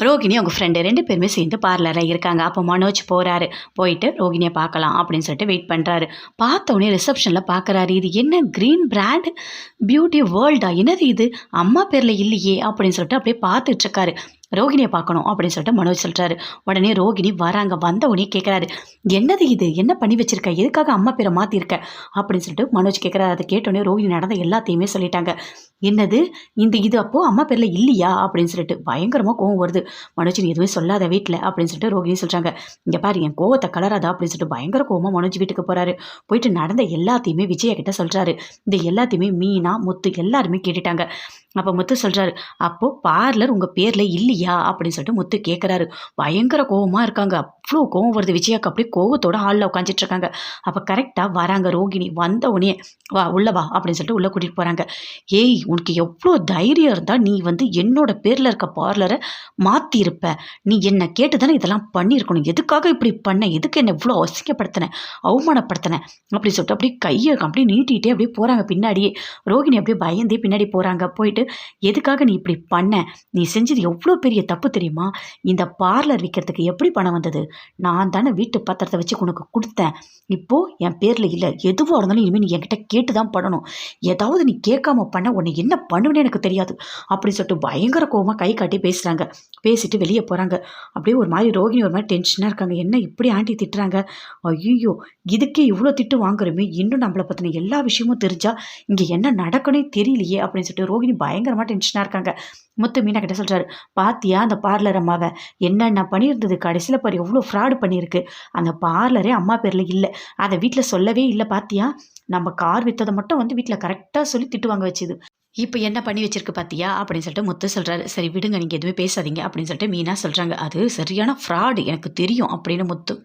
ரோகிணி அவங்க ஃப்ரெண்டு ரெண்டு பேருமே சேர்ந்து பார்லரில் இருக்காங்க. அப்போ மனோஜ் போகிறாரு போயிட்டு ரோகிணியை பார்க்கலாம் அப்படின்னு சொல்லிட்டு வெயிட் பண்ணுறாரு பார்த்த ரிசப்ஷனில் பார்க்குறாரு இது என்ன க்ரீன் பிராண்ட் பியூட்டி வேர்ல்டா என்னது இது? அம்மா பேரில் இல்லையே அப்படின்னு சொல்லிட்டு அப்படியே பார்த்துட்ருக்காரு ரோகிணியை பார்க்கணும் அப்படின்னு சொல்லிட்டு மனோஜ் சொல்கிறாரு உடனே ரோகிணி வராங்க. வந்த உடனே கேட்குறாரு என்னது இது? என்ன பண்ணி வச்சிருக்க? எதுக்காக அம்மா பேரை மாற்றிருக்க அப்படின்னு சொல்லிட்டு மனோஜ் கேட்குறாரு அதை கேட்டோடனே ரோகிணி நடந்த எல்லாத்தையுமே சொல்லிட்டாங்க. என்னது? இந்த இது அப்போது அம்மா பேரில் இல்லையா? அப்படின்னு சொல்லிட்டு பயங்கரமாக கோவம் வருது. மனோஜ் நீ எதுவும் சொல்லாத வீட்டில் அப்படின்னு சொல்லிட்டு ரோகிணி சொல்கிறாங்க இங்கே பாரு என் கோவத்தை கலராதா? அப்படின்னு சொல்லிட்டு பயங்கர கோவமாக மனோஜ் வீட்டுக்கு போகிறாரு போயிட்டு நடந்த எல்லாத்தையுமே விஜயா கிட்ட சொல்கிறாரு இந்த எல்லாத்தையுமே மீனா முத்து எல்லாருமே கேட்டுட்டாங்க. அப்போ முத்து சொல்கிறாரு அப்போது பார்லர் உங்கள் பேரில் இல்லையா? அப்படின்னு சொல்லிட்டு முத்து கேட்குறாரு பயங்கர கோவமாக இருக்காங்க. அவ்வளோ கோவம் வருது. விஜயாக்கு அப்படியே கோவத்தோட ஹாலில் உட்காந்துட்டு இருக்காங்க. அப்போ கரெக்டாக வராங்க ரோகிணி. வந்த உடனே வா உள்ள வா அப்படின்னு சொல்லிட்டு உள்ளே கூட்டிகிட்டு போகிறாங்க ஏய் உனக்கு எவ்வளோ தைரியம் இருந்தால் நீ வந்து என்னோட பேரில் இருக்க பார்லரை மாற்றிருப்ப நீ என்னை கேட்டு தானே இதெல்லாம் பண்ணியிருக்கணும். எதுக்காக இப்படி பண்ண? எதுக்கு என்னை இவ்வளோ அசிங்கப்படுத்தினேன் அவமானப்படுத்தின? அப்படி சொல்லிட்டு அப்படியே கையை அப்படியே நீட்டிகிட்டே அப்படியே போகிறாங்க பின்னாடியே. ரோகிணி அப்படியே பயந்தே பின்னாடி போகிறாங்க போயிட்டு எதுக்காக நீ இப்படி பண்ண? நீ செஞ்சது எவ்வளோ பெரிய தப்பு தெரியுமா? இந்த பார்லர் விற்கிறதுக்கு எப்படி பணம் வந்தது? நான் தானே வீட்டு பத்திரத்தை வச்சு உனக்கு கொடுத்தேன். இப்போது என் பேரில் இல்லை. எதுவாக இருந்தாலும் இனிமேல் நீ என்கிட்ட கேட்டு தான் பண்ணணும் ஏதாவது நீ கேட்காம பண்ண உன்னை என்ன பண்ணுவேன்னு எனக்கு தெரியாது. அப்படின்னு சொல்லிட்டு பயங்கர கோவமாக கை காட்டி பேசுகிறாங்க பேசிட்டு வெளியே போகிறாங்க அப்படியே ஒரு மாதிரி ரோகிணி ஒரு மாதிரி டென்ஷனாக இருக்காங்க. என்ன இப்படி ஆண்டி திட்டுறாங்க? ஐயோ இதுக்கே இவ்வளோ திட்டு வாங்குறோமே. இன்னும் நம்மளை பற்றின எல்லா விஷயமும் தெரிஞ்சால் இங்கே என்ன நடக்கணும் தெரியலையே அப்படின்னு சொல்லிட்டு ரோகிணி பயங்கரமாக டென்ஷனாக இருக்காங்க. முத்து மீனா கிட்ட சொல்கிறாரு பார்த்தியா அந்த பார்லர் அம்மாவை? என்னென்ன பண்ணியிருந்தது? கடைசியில் பாரு எவ்வளோ ஃப்ராடு பண்ணியிருக்கு. அந்த பார்லரே அம்மா பேரில் இல்லை. அதை வீட்டில் சொல்லவே இல்லை பார்த்தியா நம்ம கார் விற்றதை மட்டும் வந்து வீட்டில் கரெக்டாக சொல்லி திட்டு வாங்க வச்சுது. இப்போ என்ன பண்ணி வச்சிருக்கு பார்த்தியா அப்படின்னு சொல்லிட்டு முத்து சொல்கிறாரு சரி விடுங்க நீங்கள் எதுவுமே பேசாதீங்க அப்படின்னு சொல்லிட்டு மீனா சொல்கிறாங்க அது சரியான ஃப்ராடு எனக்கு தெரியும் அப்படின்னு முத்து.